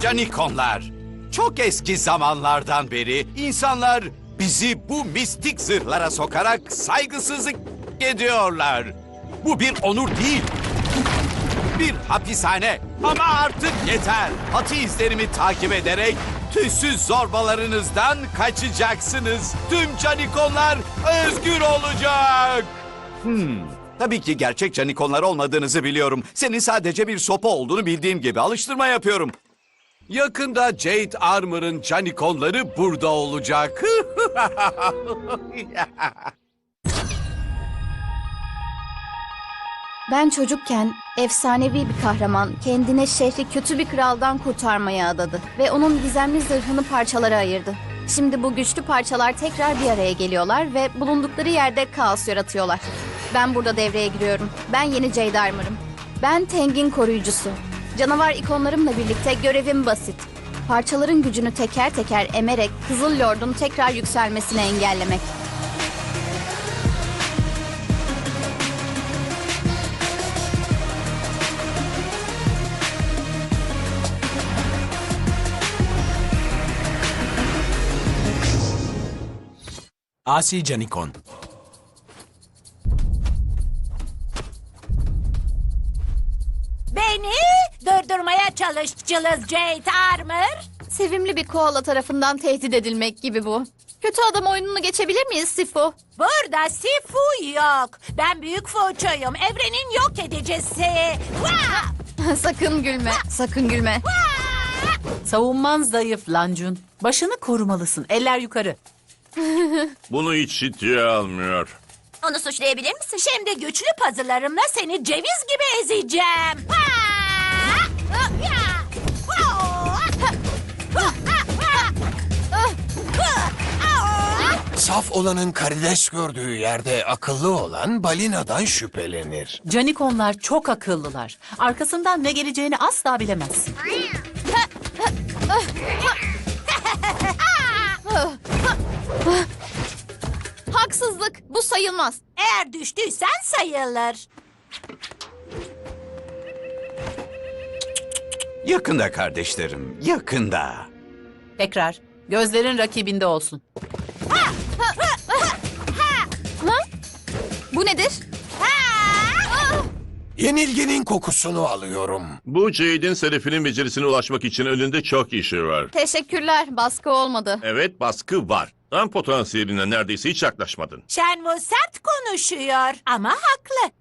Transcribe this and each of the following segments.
Canikonlar. Çok eski zamanlardan beri insanlar bizi bu mistik zırhlara sokarak saygısızlık ediyorlar. Bu bir onur değil. Bir hapishane. Ama artık yeter. Atı izlerimi takip ederek tüysüz zorbalarınızdan kaçacaksınız. Tüm canikonlar özgür olacak. Hmm, tabii ki gerçek canikonlar olmadığınızı biliyorum. Senin sadece bir sopa olduğunu bildiğim gibi alıştırma yapıyorum. Yakında Jade Armor'ın canikonları burada olacak. Ben çocukken efsanevi bir kahraman kendine şehri kötü bir kraldan kurtarmaya adadı ve onun gizemli zırhını parçalara ayırdı. Şimdi bu güçlü parçalar tekrar bir araya geliyorlar ve bulundukları yerde kaos yaratıyorlar. Ben burada devreye giriyorum. Ben yeni Jade Armor'ım. Ben Teng'in koruyucusu. Canavar ikonlarımla birlikte görevim basit. Parçaların gücünü teker teker emerek Kızıl Lord'un tekrar yükselmesini engellemek. Asi Canikon. Durdurmaya çalış cılız Jade Armor. Sevimli bir koala tarafından tehdit edilmek gibi bu. Kötü adam oyununu geçebilir miyiz Sifu? Burada Sifu yok. Ben büyük Foço'yum. Evrenin yok edicisi. Sakın gülme, sakın gülme. Savunman zayıf Lancun. Başını korumalısın. Eller yukarı. Bunu hiç ciddiye almıyor. Onu suçlayabilir misin? Şimdi güçlü puzzle'larımla seni ceviz gibi ezeceğim. Vaa! Saf olanın karides gördüğü yerde akıllı olan balinadan şüphelenir. Canikonlar çok akıllılar. Arkasından ne geleceğini asla bilemezsin. Haksızlık, bu sayılmaz. Eğer düştüysen sayılır. Yakında kardeşlerim, yakında. Tekrar. Gözlerin rakibinde olsun. Ha? Bu nedir? Yenilginin kokusunu alıyorum. Bu Jade'in Serif'inin becerisine ulaşmak için önünde çok işi var. Teşekkürler, baskı olmadı. Evet baskı var. Tam potansiyeline neredeyse hiç yaklaşmadın. Shenwu sert konuşuyor ama haklı.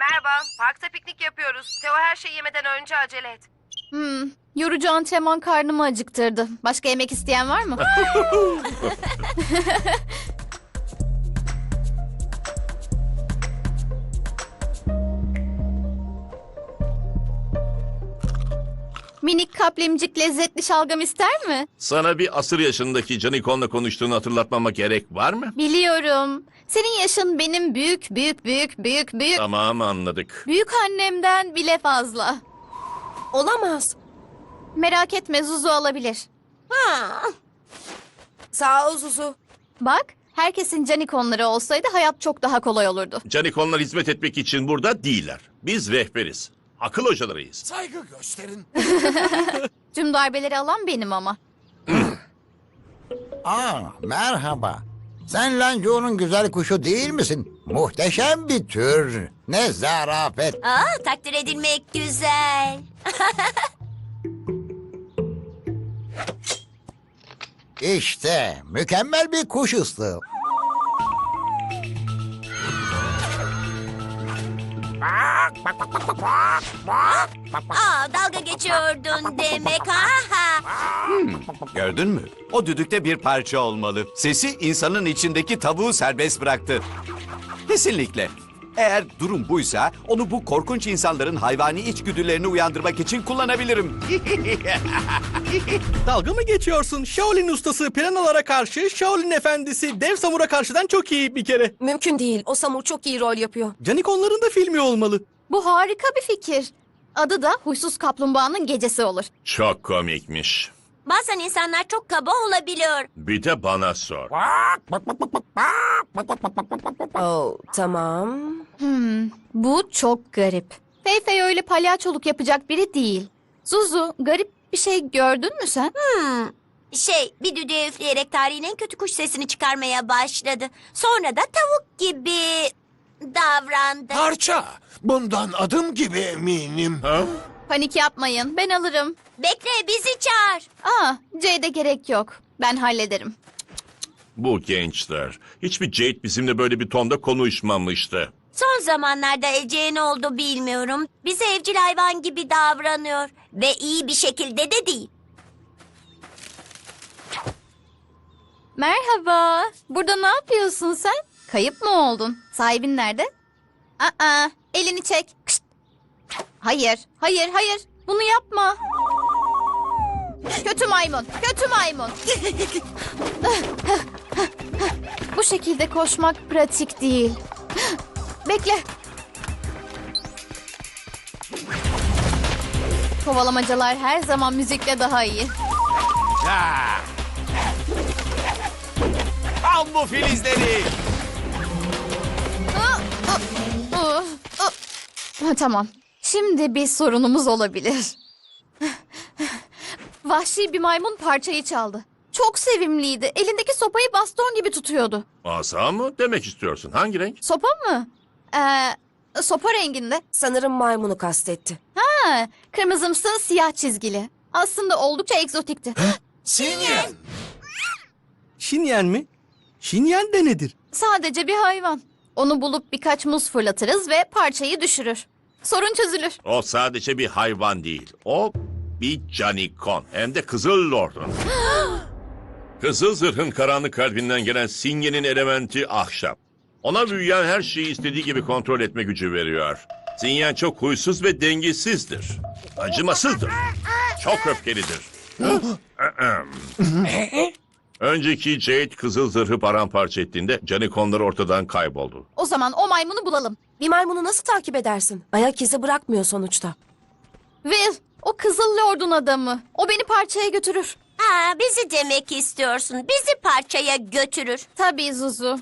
Merhaba, parkta piknik yapıyoruz. Teo her şeyi yemeden önce acele et. Hmm, yorucu antrenman karnımı acıktırdı. Başka yemek isteyen var mı? Minik kaplimcik lezzetli şalgam ister mi? Sana bir asır yaşındaki Canikon'la konuştuğunu hatırlatmama gerek var mı? Biliyorum. Senin yaşın benim büyük büyük büyük büyük büyük Tamam anladık. büyük annemden bile fazla. Olamaz. Merak etme Zuzu alabilir. Sağ ol Zuzu. Bak, herkesin canikonları olsaydı hayat çok daha kolay olurdu. Canikonlar hizmet etmek için burada değiller. Biz rehberiz. Akıl hocalarıyız. Saygı gösterin. Tüm darbeleri alan benim ama. Aa, merhaba. Sen Lancu'nun güzel kuşu değil misin? Muhteşem bir tür. Ne zarafet. Aa, takdir edilmek güzel. İşte mükemmel bir kuş ıslığı. Aa, dalga geçiyordun demek ha. Gördün mü? O düdükte bir parça olmalı. Sesi insanın içindeki tavuğu serbest bıraktı. Kesinlikle. Eğer durum buysa onu bu korkunç insanların hayvani içgüdülerini uyandırmak için kullanabilirim. Dalga mı geçiyorsun? Shaolin ustası piranalara karşı Shaolin efendisi dev samura karşıdan çok iyi bir kere. Mümkün değil. O Samur çok iyi rol yapıyor. Canikonların da filmi olmalı. Bu harika bir fikir. Adı da Huysuz Kaplumbağanın Gecesi olur. Çok komikmiş. Bazen insanlar çok kaba olabiliyor. Bir de bana sor. Oh, tamam. Hmm, bu çok garip. Fey Fey öyle palyaçoluk yapacak biri değil. Zuzu garip bir şey gördün mü sen? Şey, bir düdüğe üfleyerek tarihin en kötü kuş sesini çıkarmaya başladı. Sonra da tavuk gibi davrandı. Parça. Bundan adım gibi eminim. Ha? Panik yapmayın ben alırım. Bekle, bizi çağır. Aa C'de gerek yok. Ben hallederim. Bu gençler. Hiçbir Jade bizimle böyle bir tonda konuşmamıştı. Son zamanlarda Ece'ye ne oldu bilmiyorum. Bize evcil hayvan gibi davranıyor. Ve iyi bir şekilde de değil. Merhaba. Burada ne yapıyorsun sen? Kayıp mı oldun? Sahibin nerede? Aa, elini çek. Kışt. Hayır, hayır, hayır. Bunu yapma. Kötü maymun, kötü maymun. Bu şekilde koşmak pratik değil. Bekle. Kovalamacalar her zaman müzikle daha iyi. Ha! Al bu filizleri. Ha, Tamam. Şimdi bir sorunumuz olabilir. Vahşi bir maymun parçayı çaldı. Çok sevimliydi. Elindeki sopayı baston gibi tutuyordu. Asa mı demek istiyorsun? Hangi renk? Sopa mı? Ee, sopa renginde. Sanırım maymunu kastetti. Ha, kırmızımsı siyah çizgili. Aslında oldukça egzotikti. Sinyal. Şinyen mi? Şinyen de nedir? Sadece bir hayvan. Onu bulup birkaç muz fırlatırız ve parçayı düşürür. Sorun çözülür. O sadece bir hayvan değil. O bir canikon. Hem de Kızıl Lord'un. Kızıl Zırh'ın karanlık kalbinden gelen Sinye'nin elementi ahşap. Ona büyüyen her şeyi istediği gibi kontrol etme gücü veriyor. Sinyen çok huysuz ve dengesizdir. Acımasızdır. Çok öfkelidir. Önceki Jade Kızıl Zırh'ı paramparça ettiğinde canikonlar ortadan kayboldu. O zaman o maymunu bulalım. Bir maymunu nasıl takip edersin? Ayak izi bırakmıyor sonuçta. Will, o Kızıl Lord'un adamı. O beni parçaya götürür. Ha, bizi demek istiyorsun. Bizi parçaya götürür. Tabii Zuzu.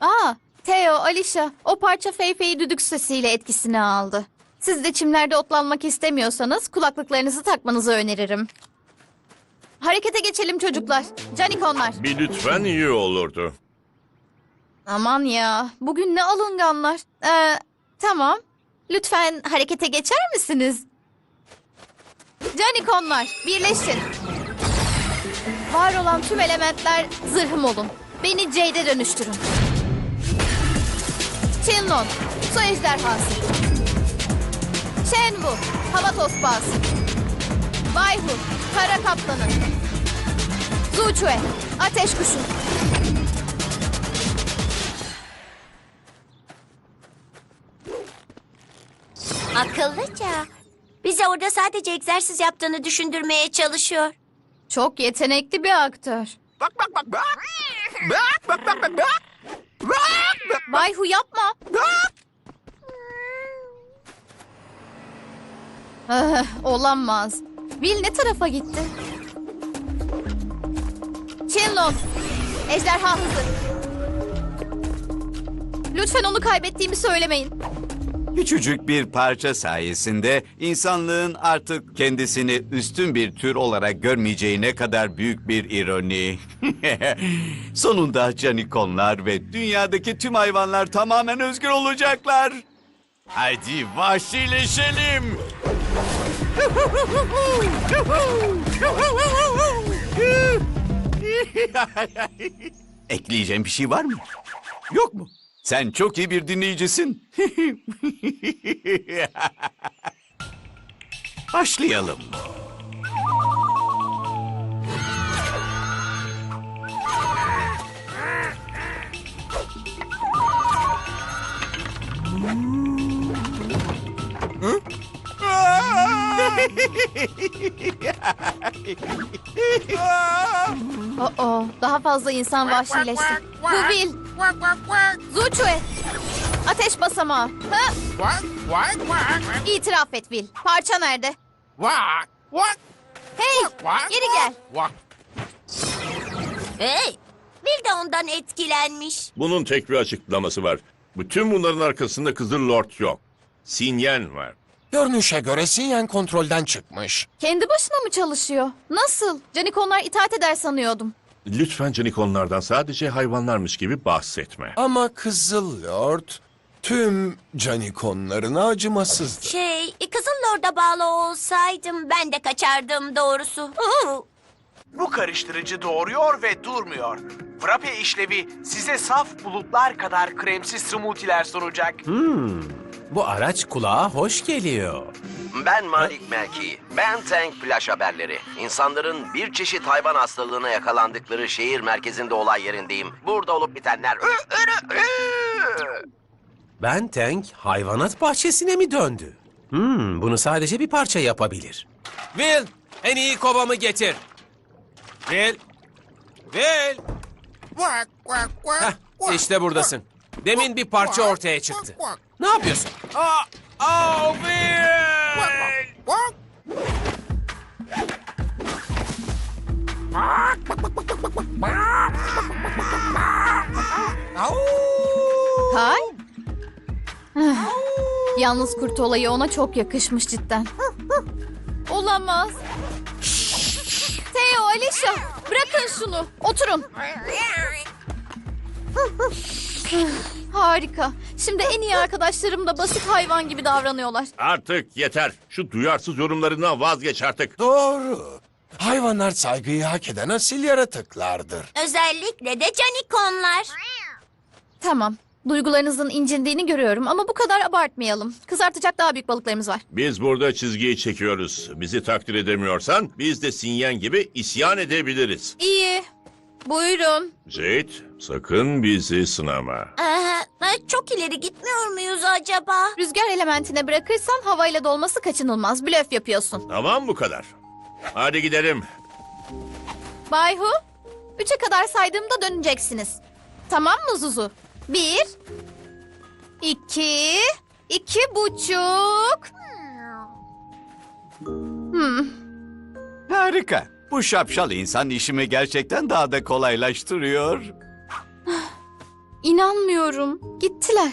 Aa, Theo, Alicia, o parça Feyfe'yi düdük sesiyle etkisine aldı. Siz de çimlerde otlanmak istemiyorsanız kulaklıklarınızı takmanızı öneririm. Harekete geçelim çocuklar. Canikonlar. Bir lütfen iyi olurdu. Aman ya, bugün ne alınganlar. Ee, tamam. Lütfen harekete geçer misiniz? Canikonlar, birleşin. Var olan tüm elementler zırhım olun. Beni Jade'e dönüştürün. Shenlong, su ejderhası. Shenwu, hava tosbağası. Bayhu, kara kaplanı. Zuchue, ateş kuşu. Akıllıca. Bize orada sadece egzersiz yaptığını düşündürmeye çalışıyor. Çok yetenekli bir aktör. Bak bak bak bak. Bak bak bak bak bak. Bak. Bayhu yapma. Ah, olamaz. Will ne tarafa gitti? Shenlong, ejderha hızı. Lütfen onu kaybettiğimi söylemeyin. Küçücük bir parça sayesinde insanlığın artık kendisini üstün bir tür olarak görmeyeceği ne kadar büyük bir ironi. Sonunda canikonlar ve dünyadaki tüm hayvanlar tamamen özgür olacaklar. Hadi vahşileşelim. Ekleyeceğim bir şey var mı? Yok mu? Sen çok iyi bir dinleyicisin. Başlayalım. Oo, daha fazla insan vahşileşti. Bu Will. Zuchue. Ateş basamağı. Ha? İtiraf et Will. Parça nerede? Hey, geri gel. Hey! Bir de ondan etkilenmiş. Bunun tek bir açıklaması var. Bütün bunların arkasında Kızıl Lord yok. Sinyen var. Görünüşe göre Sinyen kontrolden çıkmış. Kendi başına mı çalışıyor? Nasıl? Canikonlar itaat eder sanıyordum. Lütfen canikonlardan sadece hayvanlarmış gibi bahsetme. Ama Kızıl Lord tüm canikonlarına acımasızdı. Şey, Kızıl Lord'a bağlı olsaydım ben de kaçardım doğrusu. Uhu. Bu karıştırıcı doğuruyor ve durmuyor. Frappe işlevi size saf bulutlar kadar kremsiz smoothie'ler sunacak. Bu araç kulağa hoş geliyor. Ben Malik Melki. Ben Tank Flash Haberleri. İnsanların bir çeşit hayvan hastalığına yakalandıkları şehir merkezinde olay yerindeyim. Burada olup bitenler... Ü, ürü, ü. Ben Tank hayvanat bahçesine mi döndü? Hmm, bunu sadece bir parça yapabilir. Will, en iyi kovamı getir. Will, Will. Heh, işte buradasın. Demin bir parça ortaya çıktı. Ne yapıyorsun? Aa, aa, Will! Kay? Ah, Yalnız kurt olayı ona çok yakışmış cidden. Olamaz. Theo, Alicia bırakın şunu. Oturun. Harika. Şimdi en iyi arkadaşlarım da basit hayvan gibi davranıyorlar. Artık yeter. Şu duyarsız yorumlarından vazgeç artık. Doğru. Hayvanlar saygıyı hak eden asil yaratıklardır. Özellikle de canikonlar. Tamam. Duygularınızın incindiğini görüyorum ama bu kadar abartmayalım. Kızartacak daha büyük balıklarımız var. Biz burada çizgiyi çekiyoruz. Bizi takdir edemiyorsan biz de Sinyen gibi isyan edebiliriz. İyi. Buyurun. Jade, sakın bizi sınama. Aa, çok ileri gitmiyor muyuz acaba? Rüzgar elementine bırakırsan havayla dolması kaçınılmaz. Blöf yapıyorsun. Tamam bu kadar. Hadi gidelim. Bayhu, üçe kadar saydığımda döneceksiniz. Tamam mı Zuzu? Bir, iki, iki buçuk. Hmm. Harika. Bu şapşal insan işimi gerçekten daha da kolaylaştırıyor. İnanmıyorum. Gittiler.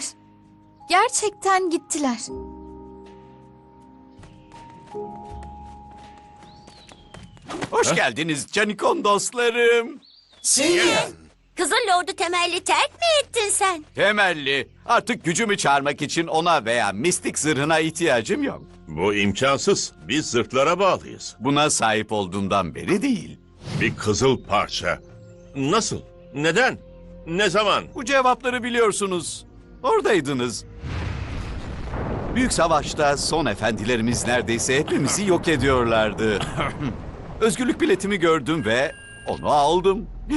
Gerçekten gittiler. Hoş geldiniz canikon dostlarım. Kızıl Lord'u temelli terk mi ettin sen? Temelli. Artık gücümü çağırmak için ona veya mistik zırhına ihtiyacım yok. Bu imkansız. Biz zırhlara bağlıyız. Buna sahip olduğumdan beri değil. Bir kızıl parça. Nasıl? Neden? Ne zaman? Bu cevapları biliyorsunuz. Oradaydınız. Büyük savaşta son efendilerimiz neredeyse hepimizi yok ediyorlardı. Özgürlük biletimi gördüm ve onu aldım.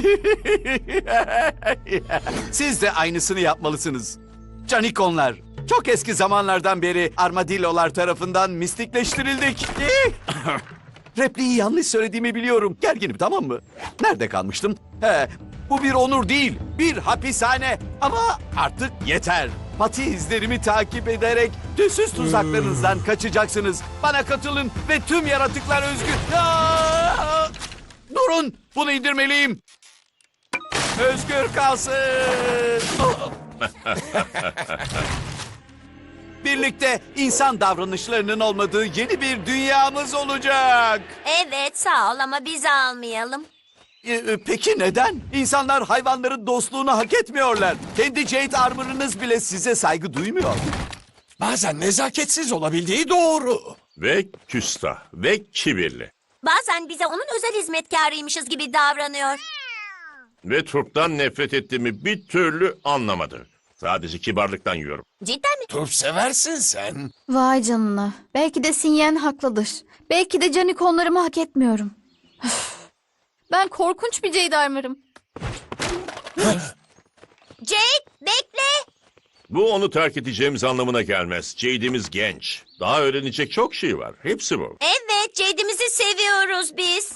Siz de aynısını yapmalısınız. Canikonlar. Çok eski zamanlardan beri armadillolar tarafından mistikleştirildik. Repliği yanlış söylediğimi biliyorum. Gerginim tamam mı? Nerede kalmıştım? He, bu bir onur değil, bir hapishane. Ama artık yeter. Pati izlerimi takip ederek düzsüz tuzaklarınızdan kaçacaksınız. Bana katılın ve tüm yaratıklar özgür. Aa! Durun, bunu indirmeliyim. Özgür kalsın. Birlikte insan davranışlarının olmadığı yeni bir dünyamız olacak. Evet sağ ol ama biz almayalım. Ee, e, peki neden? İnsanlar hayvanların dostluğunu hak etmiyorlar. Kendi Jade Armor'ınız bile size saygı duymuyor. Bazen nezaketsiz olabildiği doğru. Ve küstah ve kibirli. Bazen bize onun özel hizmetkarıymışız gibi davranıyor. Ve Turp'tan nefret ettiğimi bir türlü anlamadı. Sadece kibarlıktan yiyorum. Cidden mi? Turp seversin sen. Vay canına. Belki de Sinyen haklıdır. Belki de canikonlarımı hak etmiyorum. Üf. Ben korkunç bir Ceydarmarım. Jade bekle. Bu onu terk edeceğimiz anlamına gelmez. Jade'imiz genç. Daha öğrenecek çok şey var. Hepsi bu. Evet Jade'imizi seviyoruz biz.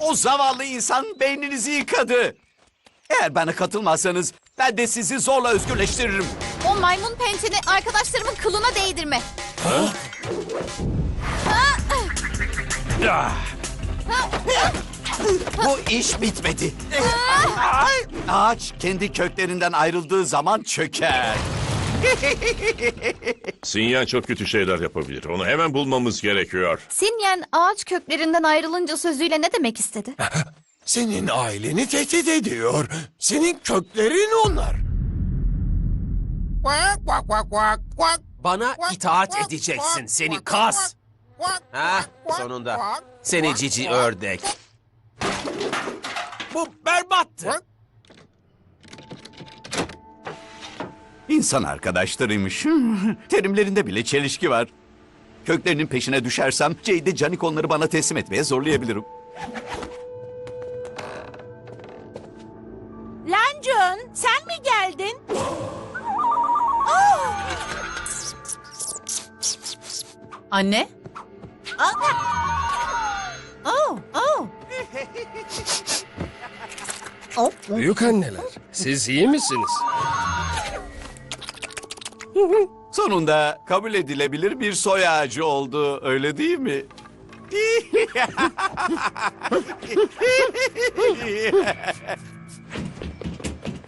O zavallı insan beyninizi yıkadı. Eğer bana katılmazsanız ben de sizi zorla özgürleştiririm. O maymun pençeni arkadaşlarımın kılına değdirme. Bu iş bitmedi. Ağaç kendi köklerinden ayrıldığı zaman çöker. Sinyan çok kötü şeyler yapabilir. Onu hemen bulmamız gerekiyor. Sinyen ağaç köklerinden ayrılınca sözüyle ne demek istedi? Senin aileni tehdit ediyor. Senin köklerin onlar. Bana itaat edeceksin seni kas. Ha, sonunda. Seni cici ördek. Bu berbattı. İnsan arkadaşlarıymış. Terimlerinde bile çelişki var. Köklerinin peşine düşersem Jade'de canikonları bana teslim etmeye zorlayabilirim. Lancun sen mi geldin? Anne? Oh, oh. Büyük anneler, siz iyi misiniz? Sonunda kabul edilebilir bir soy ağacı oldu öyle değil mi?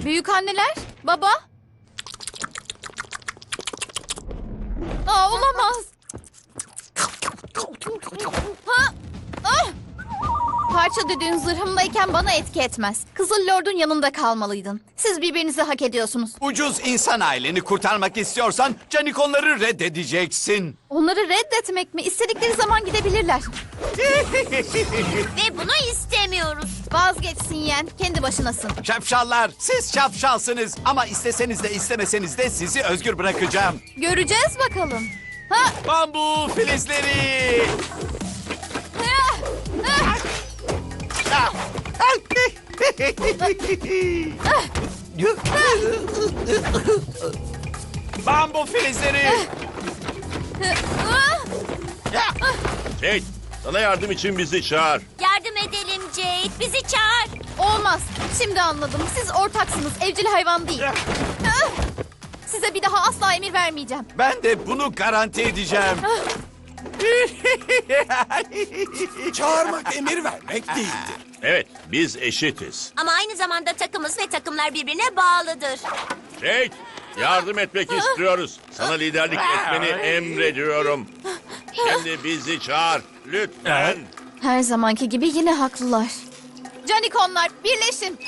Büyük anneler, baba. Aa, olamaz. Ha? Ah! Parça düdüğün zırhımdayken bana etki etmez. Kızıl Lord'un yanında kalmalıydın. Siz birbirinizi hak ediyorsunuz. Ucuz insan aileni kurtarmak istiyorsan canikonları reddedeceksin. Onları reddetmek mi? İstedikleri zaman gidebilirler. Ve bunu istemiyoruz. Vazgeçsin yeğen. Kendi başınasın. Şapşallar siz şapşalsınız ama isteseniz de istemeseniz de sizi özgür bırakacağım. Göreceğiz bakalım. Ha? Bambu filizleri. Ah! Ah! Bambu filizleri. Ah! Jade, sana yardım için bizi çağır. Yardım edelim Jade. Bizi çağır. Olmaz. Şimdi anladım. Siz ortaksınız. Evcil hayvan değil. Ah! Size bir daha asla emir vermeyeceğim. Ben de bunu garanti edeceğim. Çağırmak emir vermek değildir. Evet, biz eşitiz. Ama aynı zamanda takımız ve takımlar birbirine bağlıdır. Jade, yardım etmek istiyoruz. Sana liderlik etmeni emrediyorum. Şimdi bizi çağır, lütfen. Her zamanki gibi yine haklılar. Canikonlar birleşin.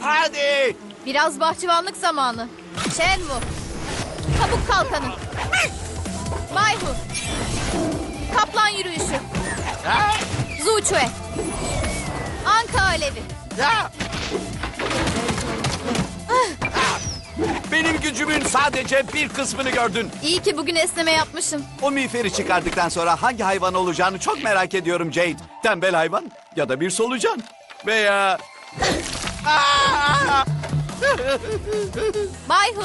Hadi. Biraz bahçıvanlık zamanı. Shenwu. Kabuk kalkanı. Bayhu. Kaplan yürüyüşü. Zuçue. Anka alevi. Benim gücümün sadece bir kısmını gördün. İyi ki bugün esneme yapmışım. O miğferi çıkardıktan sonra hangi hayvan olacağını çok merak ediyorum Jade. Tembel hayvan ya da bir solucan. Veya... Aa! Bayhu.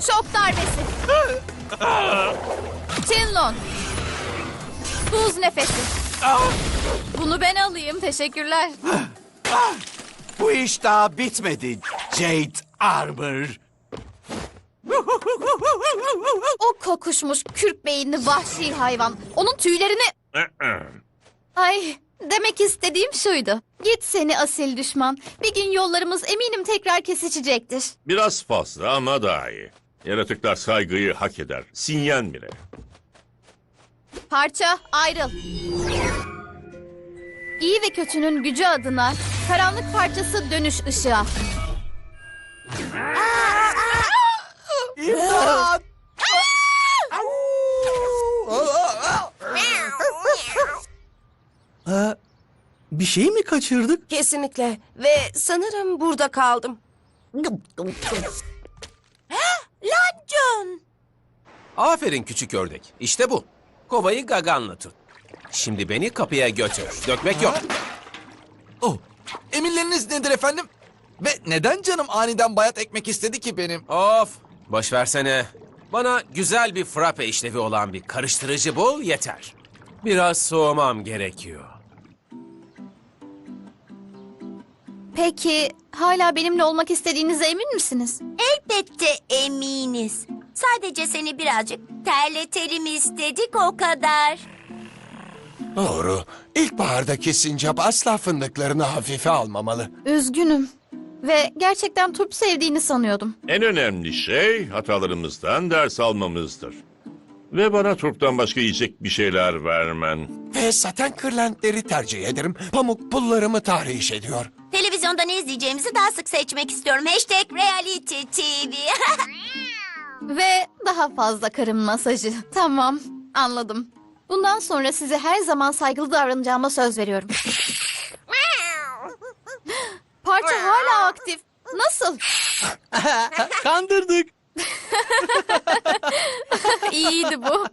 Şok darbesi. Çinlon. Buz nefesi. Bunu ben alayım. Teşekkürler. Bu iş daha bitmedi Jade Armor. O kokuşmuş kürk beyinli vahşi hayvan. Onun tüylerini... Ay demek istediğim şuydu. Git seni asil düşman. Bir gün yollarımız eminim tekrar kesişecektir. Biraz fazla ama daha iyi. Yaratıklar saygıyı hak eder. Sinyen bile. Parça ayrıl. İyi ve kötünün gücü adına karanlık parçası dönüş ışığa. İmdat! Bir şey mi kaçırdık? Kesinlikle. Ve sanırım burada kaldım. Lancun. Aferin küçük ördek. İşte bu. Kovayı gaganla tut. Şimdi beni kapıya götür. Dökmek yok. Oh, emirleriniz nedir efendim? Ve neden canım aniden bayat ekmek istedi ki benim? Of. Boş versene. Bana güzel bir frappe işlevi olan bir karıştırıcı bul yeter. Biraz soğumam gerekiyor. Peki hala benimle olmak istediğinize emin misiniz? Elbette eminiz. Sadece seni birazcık terletelim istedik o kadar. Doğru. İlkbahardaki sincap asla fındıklarını hafife almamalı. Üzgünüm. Ve gerçekten turp sevdiğini sanıyordum. En önemli şey hatalarımızdan ders almamızdır. Ve bana turptan başka yiyecek bir şeyler vermen. Ve saten kırlentleri tercih ederim. Pamuk pullarımı tahriş ediyor. Televizyonda ne izleyeceğimizi daha sık seçmek istiyorum. Hashtag reality TV. Ve daha fazla karın masajı. Tamam, anladım. Bundan sonra size her zaman saygılı davranacağıma söz veriyorum. Parça hala aktif. Nasıl? Kandırdık. İyiydi bu.